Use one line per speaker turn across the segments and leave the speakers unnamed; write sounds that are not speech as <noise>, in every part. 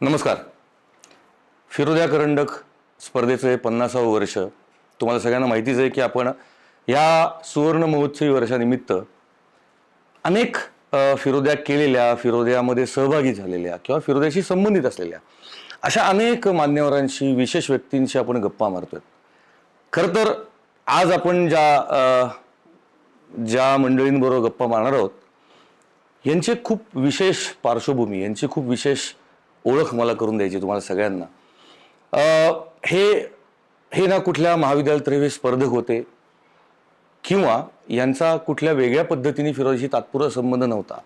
नमस्कार. फिरोद्या करंडक स्पर्धेचं हे पन्नासावं वर्ष. तुम्हाला सगळ्यांना माहितीच आहे की आपण या सुवर्ण महोत्सवी वर्षानिमित्त अनेक फिरोद्या केलेल्या फिरोद्यामध्ये सहभागी झालेल्या किंवा फिरोद्याशी संबंधित असलेल्या अशा अनेक मान्यवरांशी विशेष व्यक्तींशी आपण गप्पा मारतोय. खरं तर आज आपण ज्या ज्या मंडळींबरोबर गप्पा मारणार आहोत यांची खूप विशेष पार्श्वभूमी यांची खूप विशेष ओळख मला करून द्यायची तुम्हाला सगळ्यांना. हे हे ना कुठल्या महाविद्यालत्रवे स्पर्धक होते किंवा यांचा कुठल्या वेगळ्या पद्धतीने फिरोजशी तात्पुरता संबंध नव्हता.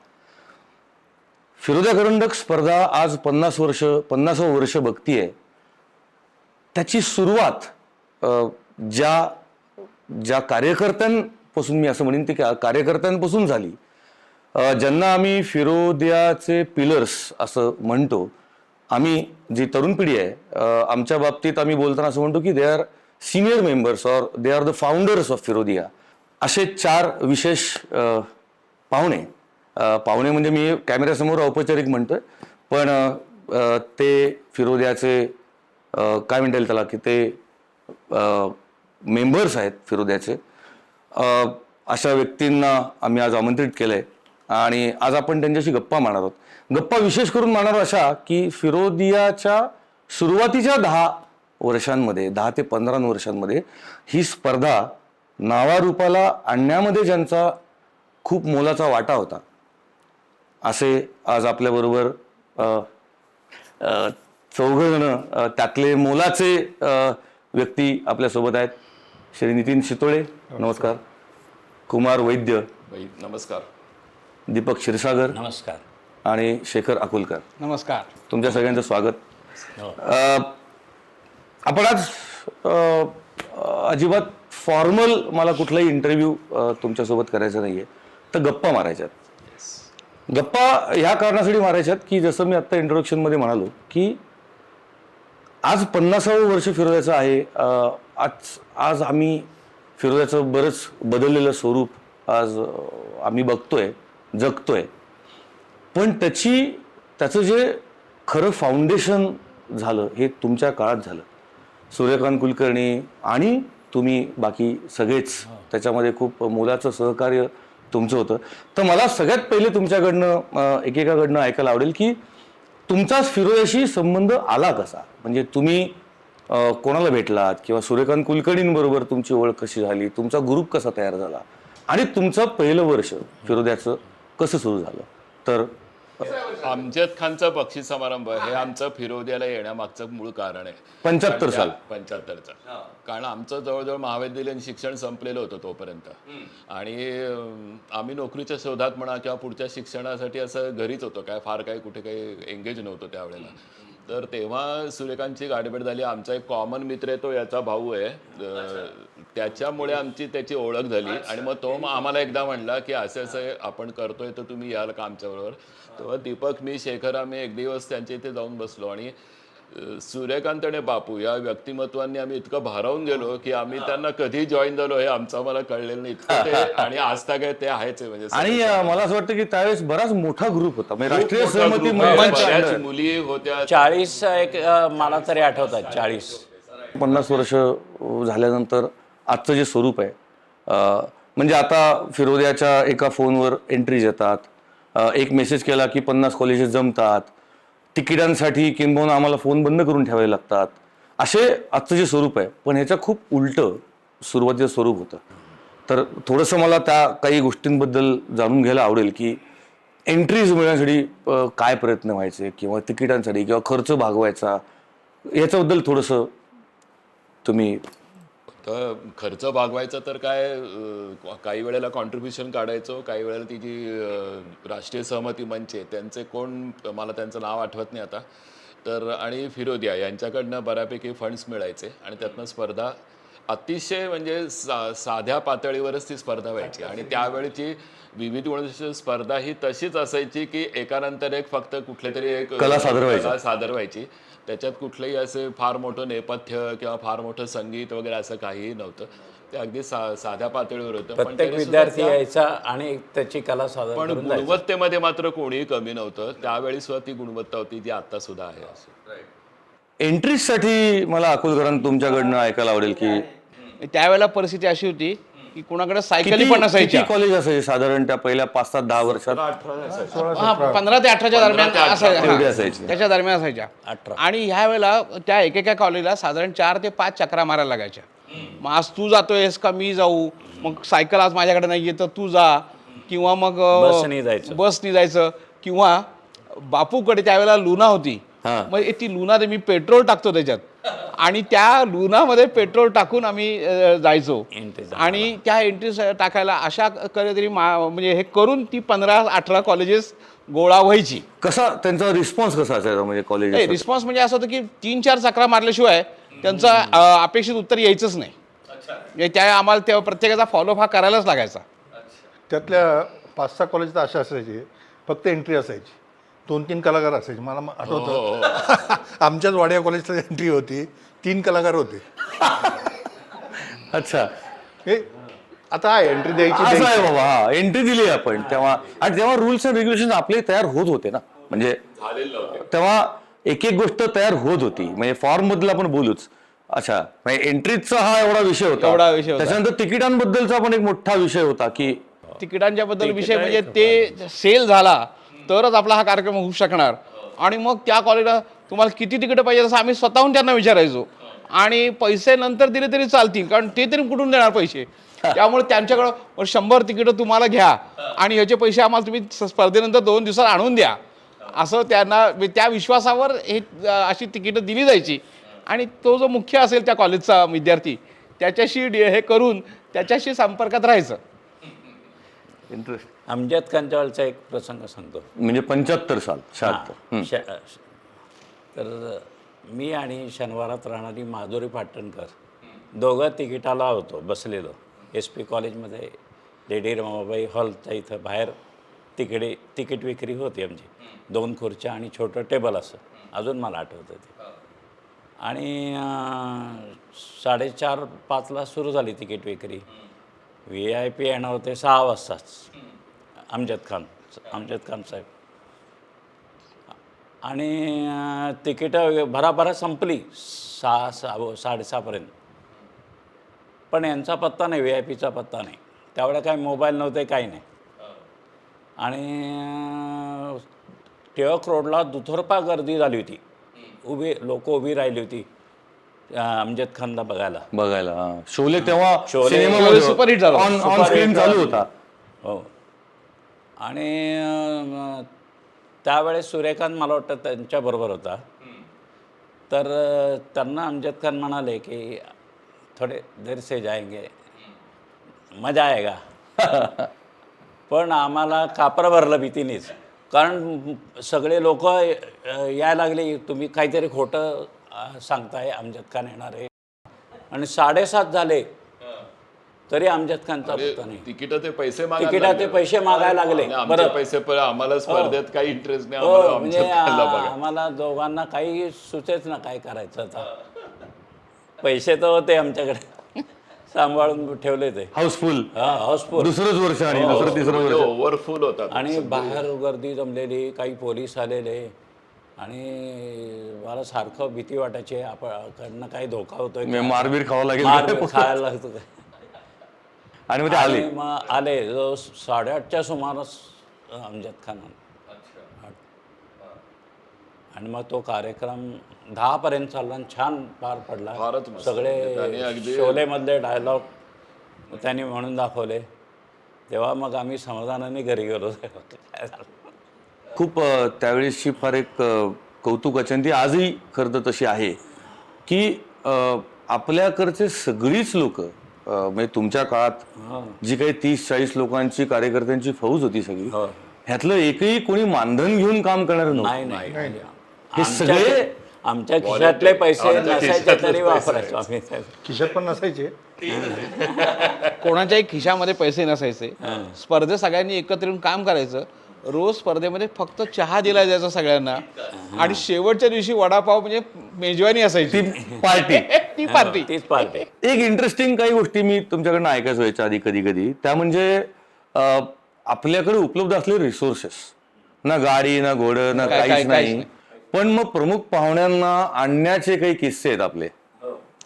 फिरोजा करंडक स्पर्धा आज पन्नास वर्ष पन्नासावं वर्ष बघतीये. त्याची सुरुवात ज्या ज्या कार्यकर्त्यांपासून मी असं म्हणेन ते का- कार्यकर्त्यांपासून झाली. ज्यांना आम्ही फिरोदियाचे पिलर्स असं म्हणतो आम्ही जी तरुण पिढी आहे आमच्या बाबतीत आम्ही बोलताना असं म्हणतो की they are senior members or they are the founders of Firodia असे चार विशेष पाहुणे. पाहुणे म्हणजे मी कॅमेऱ्यासमोर औपचारिक म्हणतोय पण ते फिरोद्याचे काय म्हणता येईल त्याला की ते मेंबर्स आहेत फिरोद्याचे अशा व्यक्तींना आम्ही आज आमंत्रित केलं आहे आणि आज आपण त्यांच्याशी गप्पा मारणार आहोत. गप्पा विशेष करून मारणार अशा की फिरोदियाच्या सुरुवातीच्या दहा वर्षांमध्ये दहा ते पंधरा वर्षांमध्ये ही स्पर्धा नावारूपाला आणण्यामध्ये ज्यांचा खूप मोलाचा वाटा होता. असे आज आपल्याबरोबर चौघजण त्यातले मोलाचे व्यक्ती आपल्यासोबत आहेत. श्री नितीन शितोळे नमस्कार. कुमार वैद्य.
नमस्कार.
दीपक क्षीरसागर
नमस्कार.
आणि शेखर अकुलकर.
नमस्कार.
तुमच्या सगळ्यांचं स्वागत.
हो.
अ, आपण आज अ, अजिबात फॉर्मल मला कुठलाही इंटरव्ह्यू तुमच्यासोबत करायचा नाहीये. तर गप्पा मारायच्यात. गप्पा ह्या कारणासाठी मारायच्यात की जसं मी आत्ता इंट्रोडक्शनमध्ये म्हणालो की आज पन्नासावं वर्ष फिरोद्याचं आहे. अ, आज आज आम्ही फिरोद्याचं बरंच बदललेलं स्वरूप आज अ, आम्ही बघतोय. जगतोय. पण त्याची त्याचं जे खरं फाउंडेशन झालं हे तुमच्या काळात झालं. सूर्यकांत कुलकर्णी आणि तुम्ही बाकी सगळेच त्याच्यामध्ये खूप मोलाचं सहकार्य तुमचं होतं. तर मला सगळ्यात पहिले तुमच्याकडनं एकेकाकडनं ऐकायला आवडेल की तुमचा फिरोयाशी संबंध आला कसा? म्हणजे तुम्ही कोणाला भेटलात किंवा सूर्यकांत कुलकर्णींबरोबर तुमची ओळख कशी झाली? तुमचा ग्रुप कसा तयार झाला? आणि तुमचं पहिलं वर्ष फिरोद्याचं कसं सुरू झालं? तर
अमजद खानचा बक्षीस समारंभ हे आमचं फिरोद्याला येण्यामागचं मूळ कारण आहे.
पंच्याहत्तर साल.
पंच्याहत्तरचा. कारण आमचं जवळजवळ महाविद्यालयीन शिक्षण संपलेलं होतं तोपर्यंत. आणि आम्ही नोकरीच्या शोधात म्हणा किंवा पुढच्या शिक्षणासाठी असं घरीच होतो. काय फार काही कुठे काही एंगेज नव्हतो त्यावेळेला. तर तेव्हा सूर्यकांतची गाठभेट झाली. आमचा एक कॉमन मित्र आहे तो याचा भाऊ आहे. त्याच्यामुळे आमची त्याची ओळख झाली. आणि मग तो आम्हाला एकदा म्हणला की असं असं आपण करतोय तर तुम्ही याल का आमच्याबरोबर? तेव्हा दीपक मी शेखर आम्ही एक दिवस त्यांच्या इथे जाऊन बसलो आणि सूर्यकांत आणि बापू या व्यक्तिमत्वांनी आम्ही इतकं भारावून गेलो की आम्ही त्यांना कधी जॉईन झालो हे आमचं आम्हाला कळलेलं नाही. इतकं ते <laughs> आणि आजता काय ते आहेच आहे म्हणजे
आणि मला असं वाटतं की त्यावेळेस बराच मोठा ग्रुप होता. म्हणजे राष्ट्रीय सहमती
बऱ्याच मुली होत्या.
चाळीस एक मला तरी आठवतात चाळीस.
पन्नास वर्ष झाल्यानंतर आजचं जे स्वरूप आहे म्हणजे आता फिरोद्याच्या एका फोनवर एंट्रीज येतात. एक मेसेज केला की पन्नास कॉलेजेस जमतात. तिकिटांसाठी किंबहुना आम्हाला फोन बंद करून ठेवावे लागतात. असे आजचं जे स्वरूप आहे पण ह्याच्या खूप उलटं सुरुवातीचं स्वरूप होतं. तर थोडंसं मला त्या काही गोष्टींबद्दल जाणून घ्यायला आवडेल की एंट्रीज मिळण्यासाठी काय प्रयत्न व्हायचे किंवा तिकिटांसाठी किंवा खर्च भागवायचा याच्याबद्दल थोडंसं तुम्ही
तर खर्च भागवायचा तर काय काही वेळेला कॉन्ट्रीब्युशन काढायचो काही वेळेला ती जी राष्ट्रीय सहमती मंच आहे त्यांचे कोण मला त्यांचं नाव आठवत नाही आता. तर आणि फिरोदिया यांच्याकडनं बऱ्यापैकी फंड्स मिळायचे आणि त्यातनं स्पर्धा अतिशय म्हणजे सा साध्या पातळीवरच ती स्पर्धा व्हायची. आणि त्यावेळेची विविध गुणवत्तेची स्पर्धा ही तशीच असायची की एकानंतर एक फक्त कुठले तरी एक
कला सादर व्हायची.
त्याच्यात कुठलंही असे फार मोठं नेपथ्य किंवा फार मोठं संगीत वगैरे असं काहीही नव्हतं. ते अगदी सा- साध्या पातळीवर होतं. पण
प्रत्येक विद्यार्थी यायचा आणि त्याची कला सादर
पण. गुणवत्तेमध्ये मात्र कोणीही कमी नव्हतं. त्यावेळी सुद्धा ती गुणवत्ता होती जी आता सुद्धा आहे असं
एंट्रीसाठी मला अकोलकरांना तुमच्याकडनं ऐकायला आवडेल की
त्यावेळेला परिस्थिती अशी होती की कुणाकडे सायकली पण नसायच्या
कॉलेज असायचे साधारण त्या पहिल्या पाच सात दहा वर्षात?
हा पंधरा ते अठराच्या दरम्यान असायच्या.
असायचे.
त्याच्या दरम्यान असायच्या.
अठरा.
आणि ह्या वेळेला त्या एकेका कॉलेजला साधारण चार ते पाच चक्रा मारायला लागायच्या. मग आज तू जातोयस का मी जाऊ? मग सायकल आज माझ्याकडे नाहीये तर तू जा. किंवा मग अ,
बसने जायचं.
बसने जायचं. किंवा बापूकडे त्यावेळेला लुना होती. मग ती लुना ते मी पेट्रोल टाकतो त्याच्यात. आणि त्या लुनामध्ये पेट्रोल टाकून आम्ही अ, जायचो. आणि त्या एंट्री टाकायला अशा कधीतरी म्हणजे हे करून ती पंधरा अठरा कॉलेजेस गोळा व्हायची.
कसा त्यांचा रिस्पॉन्स कसा असायचा म्हणजे कॉलेज
रिस्पॉन्स म्हणजे असं होतं की तीन चार चक्रा मारल्याशिवाय त्यांचं अ, अपेक्षित उत्तर यायचंच नाही. म्हणजे त्या आम्हाला तेव्हा प्रत्येकाचा फॉलोअप हा करायलाच लागायचा.
त्यातल्या पाच सहा कॉलेज तर अशा असायचे फक्त एंट्री असायची. दोन तीन कलाकार असायचे. मला म- आठवतं. <laughs> आमच्याच वाड्या कॉलेजला एंट्री होती. तीन कलाकार होते.
अच्छा.
हे आता आहे एंट्री द्यायची
असं
द्यायची.
आहे बाबा हा. एंट्री दिली आपण. तेव्हा आणि तेव्हा रुल्स अँड रेग्युलेशन आपले तयार होत होते ना. म्हणजे तेव्हा एक एक गोष्ट तयार होत होती. म्हणजे फॉर्मबद्दल आपण बोलूच. अच्छा. म्हणजे एंट्रीचा हा एवढा विषय होता.
एवढा विषय होता.
त्याच्यानंतर तिकिटांबद्दलचा पण एक मोठा विषय होता की
तिकिटांच्या बद्दल विषय म्हणजे ते सेल झाला. तरच आपला हा कार्यक्रम होऊ शकणार. आणि मग त्या कॉलेजला तुम्हाला किती तिकीटं पाहिजे असं आम्ही स्वतःहून त्यांना विचारायचो. आणि पैसे नंतर दिले तरी चालतील कारण ते तरी कुठून देणार पैसे? त्यामुळे त्यांच्याकडं शंभर तिकीटं तुम्हाला घ्या आणि ह्याचे पैसे आम्हाला तुम्ही स्पर्धेनंतर दोन दिवसात आणून द्या. असं त्यांना त्या विश्वासावर हे अशी तिकीटं दिली जायची. आणि तो जो मुख्य असेल त्या कॉलेजचा विद्यार्थी त्याच्याशी हे करून त्याच्याशी संपर्कात राहायचं.
इंटरेस्ट
अमजद वेळचा एक प्रसंग सांगतो.
म्हणजे पंच्याहत्तर साल शहात्तर.
हां, श- तर मी आणि शनिवारात राहणारी माधुरी पाटणकर दोघं तिकिटाला होतो बसलेलो. एस पी कॉलेजमध्ये लेडी रमाबाई हॉलच्या इथं बाहेर तिकडे तिकीट विक्री होती आमची. दोन खुर्च्या आणि छोटं टेबल असं. अजून मला आठवतं ते. आणि अं, साडेचार पाचला सुरू झाली तिकीट विक्री. व्ही आय पी येणार होते सहा वाजताच. अमजद खान अमजद खान साहेब. आणि तिकीटं भराभरा संपली सहा सहा साडेसहापर्यंत पण यांचा पत्ता नाही व्ही आय पीचा पत्ता नाही. त्यावेळेला काय मोबाईल नव्हते काही नाही. आणि टिळक रोडला दुथरपा गर्दी झाली होती. उभी लोक उभी राहिली होती अमजद खानला बघायला.
बघायला हा. शोले तेव्हा
शोले-
superhit झाला.
ऑन ऑन स्क्रीन चालू होता.
हो. आणि त्यावेळेस सूर्यकांत मला वाटतं त्यांच्याबरोबर होता. तर त्यांना अमजद खान म्हणाले की थोडे देर से जाएंगे. मजा आएगा. <laughs> पण आम्हाला कापरं भरलं भीतीनेच. कारण सगळे लोक यायला लागले तुम्ही काहीतरी खोटं सांगताय अमजद खान येणार आहे. आणि साडेसात झाले तरी अमजद खानचा पत्ता नाही.
तिकीट ते पैसे मागायला
तिकिटाचे
लागले.
पैसे मागायला लागले.
आणि आमचे
बरं.
पैसे पण आम्हाला स्पर्धेत काही इंटरेस्ट नाही
हो
आम्हाला
म्हणजे
आमच्या खायला
आ-
बघा.
आम्हाला दोघांना काही सुचेच ना काय करायचं आता. पैसे तर होते आमच्याकडे. सांभाळून ठेवले ते.
हाऊसफुल.
हा हाऊसफुल.
दुसरंच वर्ष आणि दुसरं तिसरं वर्ष.
ओव्हरफुल होता तो.
आणि बाहेर गर्दी जमलेली काही पोलीस आलेले. आणि मला सारखं भीती वाटायची आपणकडनं काही धोका होतोय
म्हणजे मारबीर खावा लागेल
मार खायला लागतो काय
आणि मग ते आले.
आणि मग आले जो साडेआठच्या सुमारास अमजद खान आले. आणि मग तो कार्यक्रम दहा पर्यंत चालला आणि छान पार पडला.
फारच मस्त. म्हणजे त्यांनी
सगळे
अगदी-
शोलेमधले डायलॉग त्यांनी म्हणून दाखवले. तेव्हा मग आम्ही समाधानाने घरी गेलो. <laughs> काय झालं?
खूप अ, त्यावेळेसची फार एक अ, कौतुकाची आणि ती आजही खरं तर तशी आहे की अ, आपल्याकडचे सगळीच लोक म्हणजे तुमच्या काळात जी काही तीस चाळीस लोकांची कार्यकर्त्यांची फौज होती सगळी
हो.
ह्यातलं एकही कोणी मानधन घेऊन काम करणार नव्हतं.
नाही नाही.
हे सगळे
आमच्या खिशातले पैसे नसायचे तरी वापरायचो आम्ही.
खिशात पण नसायचे.
कोणाच्याही खिशामध्ये पैसे नसायचे. स्पर्धेत सगळ्यांनी एकत्र येऊन काम करायचं. रोज स्पर्धेमध्ये फक्त चहा दिला जायचा सगळ्यांना आणि शेवटच्या दिवशी वडापाव म्हणजे मेजवानी असायची.
पार्टी. <laughs>
पार्टी.
तीच पार्टी.
एक इंटरेस्टिंग काही गोष्टी मी तुमच्याकडनं ऐकायचो व्हायच्या आधी कधी कधी त्या म्हणजे अं, आपल्याकडे उपलब्ध असलेले रिसोर्सेस ना गाडी ना घोडं ना काहीच नाही. पण मग प्रमुख पाहुण्यांना आणण्याचे काही किस्से आहेत आपले.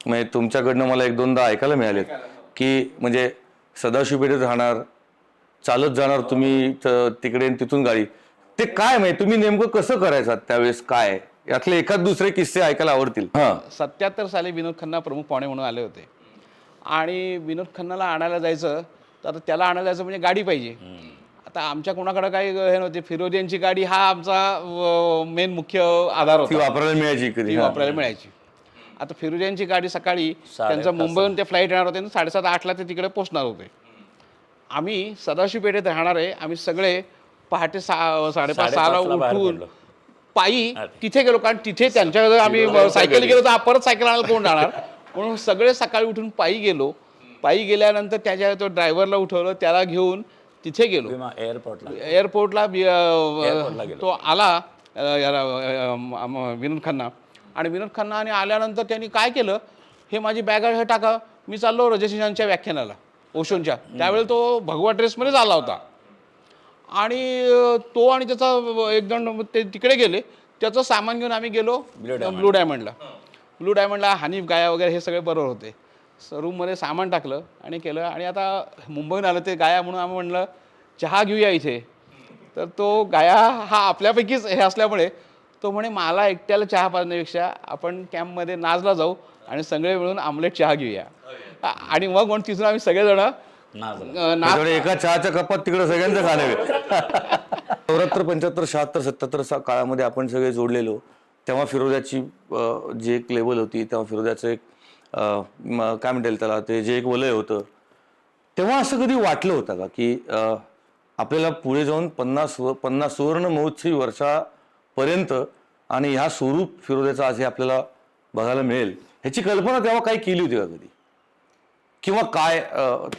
म्हणजे तुमच्याकडनं मला एक दोनदा ऐकायला मिळाले. की म्हणजे सदाशिव पेठेत राहणार चालत जाणार तुम्ही त- तिकडे आणि तिथून गाडी. ते काय म्हणजे तुम्ही नेमकं कसं करायचं त्यावेळेस काय? यातले एखाद दुसरे किस्से ऐकायला आवडतील. हा.
सत्याहत्तर साली विनोद खन्ना प्रमुख पाहुणे म्हणून आले होते. आणि विनोद खन्नाला आणायला जायचं तर आता त्याला आणायला जायचं म्हणजे गाडी पाहिजे. आता आमच्या कोणाकडे काही हे नव्हते. फिरोज यांची गाडी हा आमचा मेन मुख्य आधार
ती
होता
वापरायला मिळायची कधी.
ती
हा.
वापरायला मिळायची. आता फिरोज यांची गाडी सकाळी त्यांचं मुंबईहून ते फ्लाईट येणार होते आणि साडेसात आठला ते तिकडे पोहोचणार होते. आम्ही सदाशिव पेठेत राहणार आहे. आम्ही सगळे पहाटे सहा साडेपाच सहाला
साडेपाचला बाहेर
उठून
पडलो.
पायी तिथे गेलो कारण तिथे त्यांच्याकडे आम्ही सायकल गेलो तर परत सायकल आणायला कोण जाणार म्हणून सगळे सकाळी उठून पायी गेलो. पायी गेल्यानंतर त्याच्या तो ड्रायव्हरला उठवलं त्याला घेऊन तिथे गेलो.
एअरपोर्टला.
एअरपोर्टला. तो आला विनोद खन्ना. आणि विनोद खन्ना आणि आल्यानंतर त्यांनी काय केलं? हे माझी बॅग हे टाका. मी चाललो रजनीशांच्या व्याख्यानाला ओशोनच्या. त्यावेळेला तो भगवा ड्रेसमध्येच आला होता. आणि तो आणि त्याचा एक जण ते तिकडे गेले. त्याचं सामान घेऊन आम्ही गेलो ब्लू डायमंडला. ब्लू डायमंडला. हनीफ गाया वगैरे हे सगळे बरोबर होते. स- रूममध्ये सामान टाकलं आणि केलं. आणि आता मुंबईहून आलं ते गाया म्हणून आम्ही म्हणलं चहा घेऊया इथे. तर तो गाया हा आपल्यापैकीच हे असल्यामुळे तो म्हणे मला एकट्याला चहा पाजण्यापेक्षा आपण कॅम्पमध्ये नाचला जाऊ आणि सगळे मिळून आमलेट चहा घेऊया. आ- आणि मग म्हणून तिथून आम्ही सगळेजण अ,
त्याच्यामुळे एका चहाच्या कपात तिकडे सगळ्यांचं खाणे चौऱ्याहत्तर पंच्याहत्तर शहात्तर सत्याहत्तर सा काळामध्ये आपण सगळे जोडलेलो. तेव्हा फिरोजाची अं, जी एक लेवल होती तेव्हा फिरोजाचं एक अं, म- काय म्हणता येईल त्याला ते जे एक वलय होतं. तेव्हा असं कधी वाटलं होतं का की अं, आपल्याला पुढे जाऊन पन्नास व पन्नास सुवर्ण महोत्सवी वर्षापर्यंत आणि ह्या स्वरूप फिरोजाचं आज हे आपल्याला बघायला मिळेल ह्याची कल्पना तेव्हा काही केली होती का कधी? किंवा काय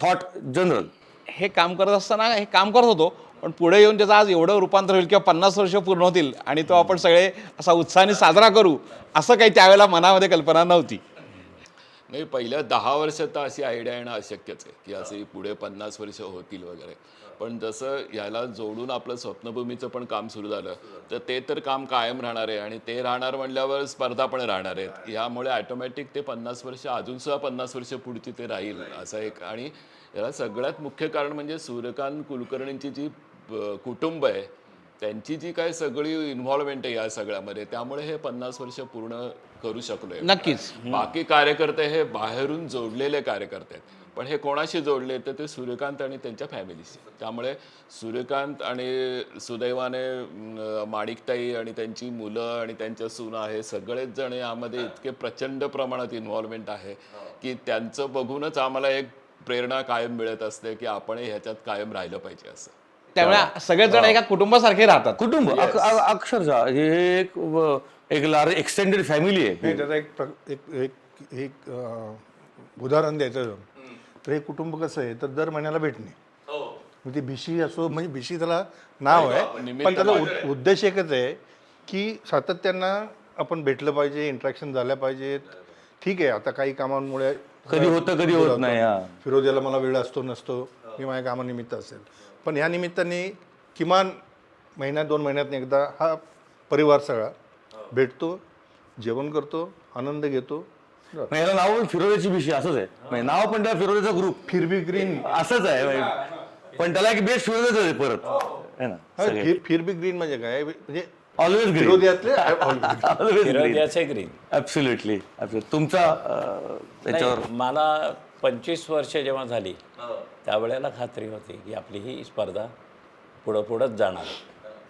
थॉट जनरल
हे काम करत असताना हे काम करत होतो पण पुढे येऊन त्याचं आज एवढं रूपांतर होईल किंवा पन्नास वर्ष पूर्ण होतील आणि तो आपण सगळे असा उत्साहाने साजरा करू असं काही त्यावेळेला मनामध्ये कल्पना नव्हती.
नाही पहिल्या दहा वर्षात तर अशी आयडिया येणं अशक्यच आहे की असे पुढे पन्नास वर्ष होतील वगैरे. पण जसं ह्याला जोडून आपलं स्वप्नभूमीचं पण काम सुरू झालं तर ते तर काम कायम राहणार आहे आणि ते राहणार म्हणल्यावर स्पर्धा पण राहणार आहेत. यामुळे ॲटोमॅटिक ते पन्नास वर्ष अजून सुद्धा पन्नास वर्ष पुढची ते राहील असं एक आणि याला सगळ्यात मुख्य कारण म्हणजे सूर्यकांत कुलकर्णींची जी कुटुंब आहे त्यांची जी काय सगळी इन्व्हॉल्वमेंट आहे या सगळ्यामध्ये त्यामुळे हे पन्नास वर्ष पूर्ण करू शकलोय.
नक्कीच.
बाकी कार्यकर्ते हे बाहेरून जोडलेले कार्यकर्ते आहेत. पण हे कोणाशी जोडले तर ते सूर्यकांत आणि त्यांच्या फॅमिलीशी. त्यामुळे सूर्यकांत आणि सुदैवाने माणिकताई आणि त्यांची मुलं आणि त्यांच्या सुना हे सगळेच जण यामध्ये इतके प्रचंड प्रमाणात इन्व्हॉल्वमेंट आहे की त्यांचं बघूनच आम्हाला एक प्रेरणा कायम मिळत असते की आपण ह्याच्यात कायम राहिलं पाहिजे असं.
त्यामुळे सगळेच जण एका कुटुंबासारखे राहतात.
कुटुंब अक्षरशः हे एक एक लार्ज एक्सटेंडेड फॅमिली आहे.
त्याचा एक एक उदाहरण द्यायचं तर हे कुटुंब कसं आहे तर दर महिन्याला भेटणे. मग ती भिशी असो म्हणजे भिशी त्याला नाव आहे पण त्याचा उद- उद्देश एकच आहे की सातत्यानं आपण भेटलं पाहिजे इंट्रॅक्शन झाल्या पाहिजेत. ठीक आहे आता काही कामांमुळे
कधी होतं कधी होत नाही हा.
फिरोजाला मला वेळ असतो नसतो मी माझ्या कामानिमित्त असेल. पण ह्या निमित्ताने किमान महिन्यात दोन महिन्यात एकदा हा परिवार सगळा भेटतो जेवण करतो आनंद घेतो
मग याला नाव पण भिशी असंच आहे. म्हणजे नाव पण त्याला फिरोजाचा ग्रुप
फिरबी ग्रीन.
असंच आहे म्हणजे. पण त्याला एक बेस्ट फिरोजाच आहे परत. है. ना
फिर फिरबी ग्रीन म्हणजे काय? म्हणजे
ऑलवेज ग्रीन. ऑलवेज ग्रीन
फिरोद्याचे ग्रीन
ऍब्सोल्युटली तुमचा अं, त्याच्यावर
नाही, मला पंचवीस वर्ष जेव्हा झाली त्यावेळेला खात्री होती की आपली ही स्पर्धा पुढं पुढंच जाणार.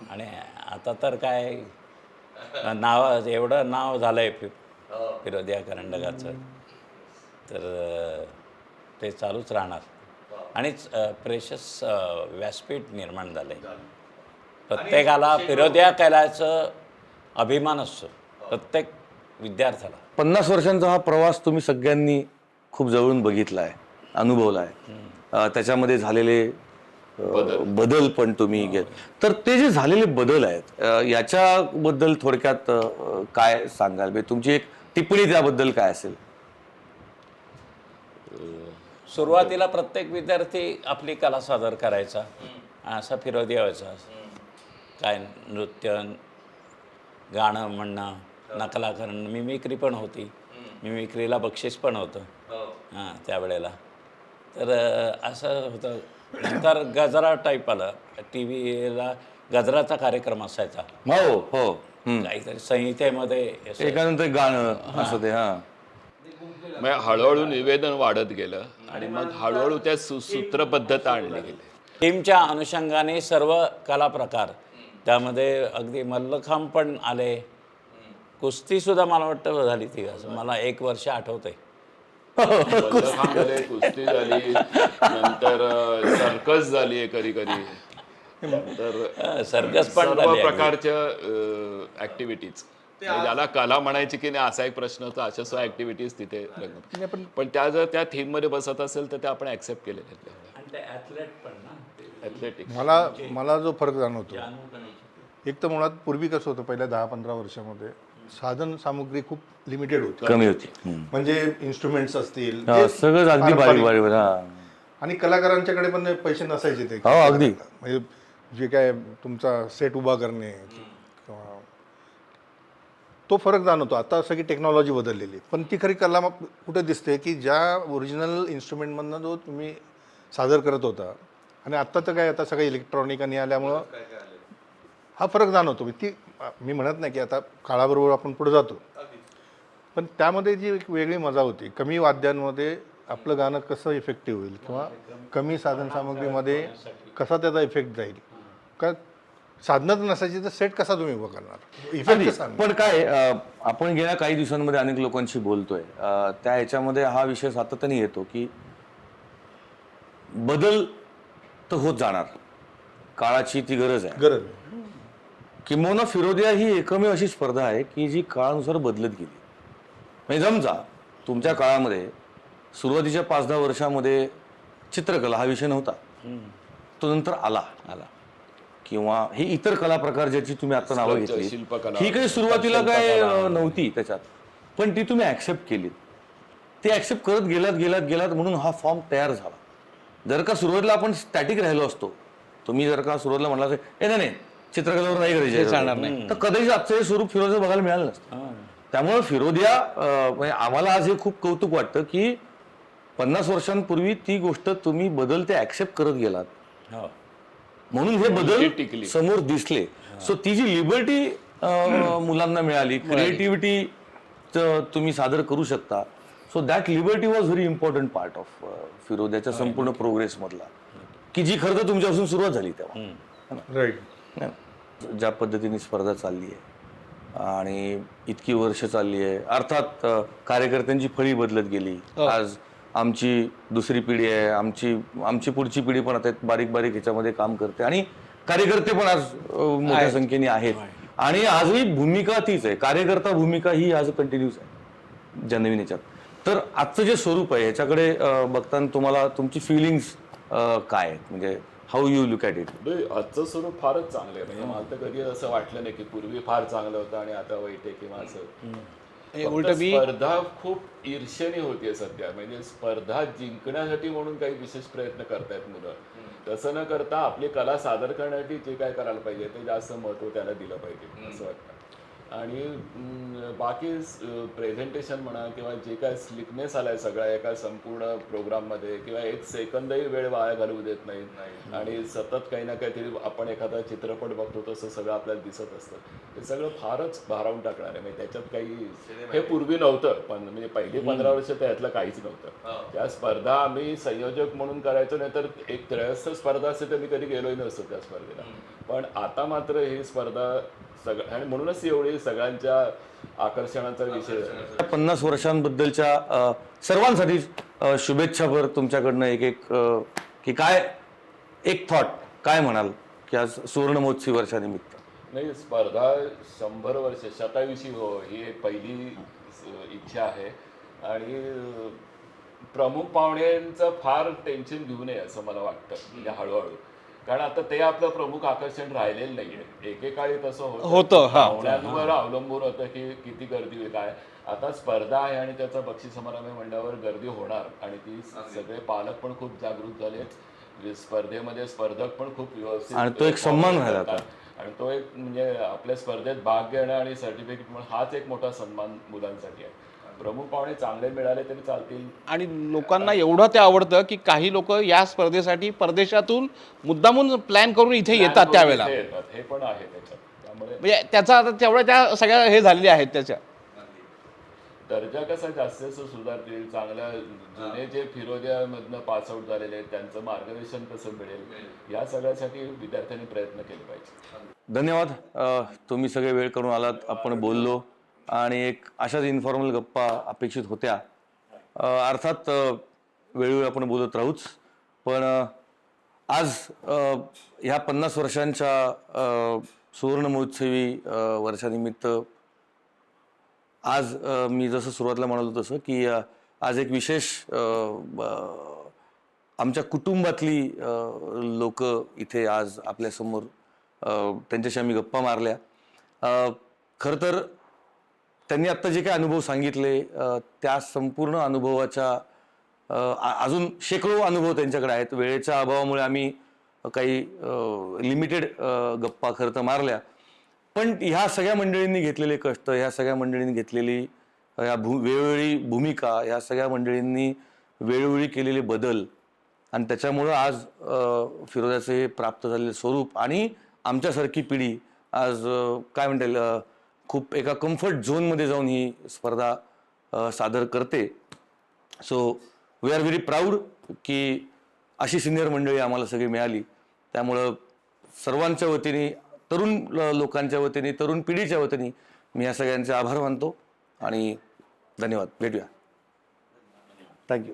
आणि आता तर काय नाव एवढं नाव झालं आहे फिरोदिया करंडकाचं. तर ते चालूच राहणार. आणि प्रेशस व्यासपीठ निर्माण झालं आहे प्रत्येकाला फिरोदिया कैलाचं अभिमान असतो. प्रत्येक विद्यार्थ्याला.
पन्नास वर्षांचा हा प्रवास तुम्ही सगळ्यांनी खूप जवळून बघितला आहे अनुभवला आहे त्याच्यामध्ये झालेले बदल. पण तुम्ही घे तर ते जे झालेले बदल आहेत अ, याच्याबद्दल थोडक्यात काय सांगाल? म्हणजे तुमची एक टिप्पणी त्याबद्दल काय असेल?
सुरुवातीला प्रत्येक विद्यार्थी आपली कला सादर करायचा. असा फिरोदी व्हायचा काय नृत्य गाणं म्हणणं नकला करणं मिमिक्री पण होती. मिमिक्रीला बक्षीस पण होतं. हां. त्यावेळेला. तर असं होतं. नंतर गजरा टाईप आलं. टी व्हीला गजराचा कार्यक्रम असायचा.
हो हो. हम्म.
काहीतरी संहितेमध्ये असं.
एकानंतर एक गाणं असं ते हा.
म्हणजे हळूहळू निवेदन वाढत गेलं आणि मग हळूहळू त्या सु सूत्रबद्धता आणली गेली.
टीमच्या अनुषंगाने सर्व कला प्रकार त्यामध्ये अगदी मल्लखांब पण आले. कुस्तीसुद्धा मला वाटतं झाली ती. असं मला एक वर्ष आठवतंय.
कुस्ती झाली. नंतर सर्कस झाली कधी कधी. तर
सर्कस पण
सर्व. प्रकारच्या ऍक्टिव्हिटीज ज्याला कला म्हणायची की नाही असा एक प्रश्न होता अशा सुद्धा ऍक्टिव्हिटीज तिथे. पण त्या जर त्या थीममध्ये बसत असेल तर त्या आपण ऍक्सेप्ट केलेल्या ऍथलेटिक्स
मला मला जो फरक जाणवतो एक तर मुळात पूर्वी कसं होतं पहिल्या दहा पंधरा वर्षामध्ये साधन सामुग्री खूप लिमिटेड होती.
कमी होती.
म्हणजे इन्स्ट्रुमेंट्स असतील
हा,
जे
सगळंच अगदी बारीक. बारीक हा.
आणि कलाकारांच्याकडे पण पैसे नसायचे ते.
हो, अगदी.
म्हणजे जे काय तुमचा सेट उभा करणे किंवा तो फरक जाणवतो. आता सगळी टेक्नॉलॉजी बदललेली. पण ती खरी कला मग कुठे दिसते की ज्या ओरिजिनल इन्स्ट्रुमेंटमधनं जो तुम्ही सादर करत होता. आणि आत्ता तर काय आता सगळं इलेक्ट्रॉनिक आणि आल्यामुळं हा फरक जाणवतो. मी ती मी म्हणत नाही की आता काळाबरोबर आपण पुढे जातो. पण त्यामध्ये जी एक वेगळी मजा होती कमी वाद्यांमध्ये आपलं गाणं कसं इफेक्टिव्ह होईल किंवा कमी साधन सामग्रीमध्ये कसा त्याचा इफेक्ट जाईल? का साधनच नसायची तर सेट कसा तुम्ही उभा करणार? इफेक्ट?
पण काय आपण गेल्या काही दिवसांमध्ये अनेक लोकांशी बोलतोय. त्या ह्याच्यामध्ये हा विषय सातत्याने येतो की बदल तर होत जाणार. काळाची ती गरज आहे.
गरज
किंबहुना फिरोदिया ही एकमेव अशी स्पर्धा आहे की जी काळानुसार बदलत गेली. म्हणजे समजा तुमच्या काळामध्ये सुरुवातीच्या पाच दहा वर्षामध्ये चित्रकला हा विषय नव्हता. तो नंतर आला. आला. किंवा हे इतर कला प्रकार ज्याची तुम्ही आता नावं घेतली ही काही सुरुवातीला काय नव्हती त्याच्यात. पण ती तुम्ही ऍक्सेप्ट केलीत. ते ऍक्सेप्ट करत गेलात गेलात गेलात म्हणून हा फॉर्म तयार झाला. जर का सुरुवातीला आपण स्टॅटिक राहिलो असतो तुम्ही जर का सुरुवातीला असेल, ए नाही चित्रकलेवर नाही करायचे. तर कदाचित आजचं हे स्वरूप फिरोजचं बघायला मिळालं नसतं. त्यामुळे फिरोदिया अं, म्हणजे आम्हाला आज हे खूप कौतुक वाटतं की पन्नास वर्षांपूर्वी ती गोष्ट तुम्ही बदल ते ऍक्सेप्ट करत गेलात.
हो.
म्हणून हे
ती
बदल
टिकली.
समोर दिसले. सो ती जी लिबर्टी मुलांना मिळाली क्रिएटिव्हिटी तुम्ही सादर करू शकता. So that liberty was very important part of फिरोद्याच्या संपूर्ण प्रोग्रेस मधला. की जी खरं तर तुमच्यापासून सुरुवात झाली तेव्हा.
राईट.
ज्या पद्धतीने स्पर्धा चालली आहे आणि इतकी वर्ष चालली आहे अर्थात कार्यकर्त्यांची फळी बदलत गेली. आज आमची दुसरी पिढी आहे आमची आमची पुढची पिढी पण आता बारीक बारीक ह्याच्यामध्ये काम करते आणि कार्यकर्ते पण आज मोठ्या संख्येने आहेत. आणि आजही भूमिका तीच आहे. कार्यकर्ता भूमिका ही आज कंटिन्यूस आहे ज्या नवीन याच्यात तर आजचं जे स्वरूप आहे ह्याच्याकडे अ, बघताना तुम्हाला तुमची फिलिंग्स काय आहेत? म्हणजे how you look at it
आजचं स्वरूप फारच चांगलं आहे. म्हणजे मला तर कधी असं वाटलं नाही की पूर्वी फार चांगलं होतं आणि आता वाईट आहे किंवा असं.
उलट मी
स्पर्धा खूप ईर्ष्येने होतीये सध्या. म्हणजे स्पर्धा जिंकण्यासाठी म्हणून काही विशेष प्रयत्न करतायत मुलं. तसं न करता आपली कला सादर करण्यासाठी जे काय करायला पाहिजे ते जास्त महत्त्व त्याला दिलं पाहिजे असं वाटतं. आणि बाकी प्रेझेंटेशन म्हणा किंवा जे काय स्लिकनेस आलाय सगळ्या एका संपूर्ण प्रोग्राममध्ये किंवा एक सेकंदही वेळ वाया घालवू देत नाही. आणि सतत काही ना काहीतरी आपण एखादा चित्रपट बघतो तसं सगळं आपल्याला दिसत असतं. ते सगळं फारच भारावून टाकणार आहे. म्हणजे त्याच्यात काही हे पूर्वी नव्हतं पण म्हणजे पहिली पंधरा वर्ष त्यातलं काहीच नव्हतं. त्या स्पर्धा आम्ही संयोजक म्हणून करायचो नाही तर एक त्रयस्थ स्पर्धा असते तर मी कधी गेलोही नसतो त्या स्पर्धेला. पण आता मात्र ही स्पर्धा सगळं आणि म्हणूनच एवढी सगळ्यांच्या आकर्षणाचा विषय. आहे
पन्नास वर्षांबद्दलच्या अ, सर्वांसाठी अ, शुभेच्छाभर तुमच्याकडनं एक एक अ, की काय एक थॉट काय म्हणाल? की आज सुवर्ण महोत्सवी वर्षानिमित्त.
नाही स्पर्धा शंभर वर्ष शताविषयी हो ही एक पहिली स- इच्छा आहे. आणि अं, प्रमुख पाहुण्यांचं फार टेन्शन घेऊ नये असं मला वाटतं म्हणजे हळूहळू. कारण आता ते आपलं प्रमुख आकर्षण राहिलेलं नाहीये. एकेकाळी तसं होतं.
होतं, हा.
पाहुण्यांवर अवलंबून होतं की किती गर्दी होईल काय आता स्पर्धा आहे आणि त्याचा बक्षीस समारंभ म्हणल्यावर गर्दी होणार. आणि ती सगळे पालक पण खूप जागृत झाले. स्पर्धेमध्ये स्पर्धक पण खूप व्यवस्थित
आणि तो एक सन्मान.
आणि तो एक म्हणजे आपल्या स्पर्धेत भाग घेणं आणि सर्टिफिकेट म्हणून हाच एक मोठा सन्मान मुलांसाठी आहे. प्रमुख पाहुणे चांगले मिळाले तरी चालतील.
आणि लोकांना एवढं ते आवडतं की काही लोक या स्पर्धेसाठी परदेशातून मुद्दामून प्लॅन करून इथे येतात त्यावेळेला.
येतात. हे पण आहे त्याच्यात. त्यामुळे
म्हणजे त्याचा आता तेवढ्या त्या सगळ्या हे झालेल्या आहेत त्याच्या.
दर्जा कसा जास्त जास्त सुधारतील? चांगल्या जुने जे फिरोद्यामधनं पास आउट झालेले आहेत त्यांचं मार्गदर्शन कसं मिळेल? या सगळ्यासाठी विद्यार्थ्यांनी प्रयत्न केले पाहिजे.
धन्यवाद. अ, तुम्ही सगळे वेळ करून आलात. आपण बोललो. आणि एक अशाच इन्फॉर्मल गप्पा अपेक्षित होत्या. अ, अर्थात अ, वेळोवेळी आपण बोलत राहूच. पण अ, आज अ, ह्या पन्नास वर्षांच्या अ, सुवर्ण महोत्सवी अ, वर्षानिमित्त आज अ, मी जसं सुरुवातीला म्हणालो तसं की अ, आज एक विशेष ब- आमच्या कुटुंबातली लोक इथे आज आपल्यासमोर अ, त्यांच्याशी आम्ही गप्पा मारल्या. अ, खरं तर त्यांनी आत्ता जे काही अनुभव सांगितले त्या संपूर्ण अनुभवाच्या अजून शेकडो अनुभव त्यांच्याकडे आहेत. वेळेच्या अभावामुळे आम्ही काही लिमिटेड गप्पा खरं तर मारल्या. पण ह्या सगळ्या मंडळींनी घेतलेले कष्ट ह्या सगळ्या मंडळींनी घेतलेली ह्या भू वेळोवेळी भूमिका ह्या सगळ्या मंडळींनी वेळोवेळी केलेले बदल आणि त्याच्यामुळं आज फिरोजाचे फिरोजाचं हे प्राप्त झालेलं स्वरूप आणि आमच्यासारखी पिढी आज काय म्हणता येईल खूप एका कम्फर्ट झोनमध्ये जाऊन ही स्पर्धा सादर करते. So we are very proud की अशी सिनियर मंडळी आम्हाला सगळी मिळाली. त्यामुळं सर्वांच्या वतीने तरुण ल- लोकांच्या वतीने तरुण पिढीच्या वतीने मी या सगळ्यांचे आभार मानतो आणि धन्यवाद. भेटूया. थँक्यू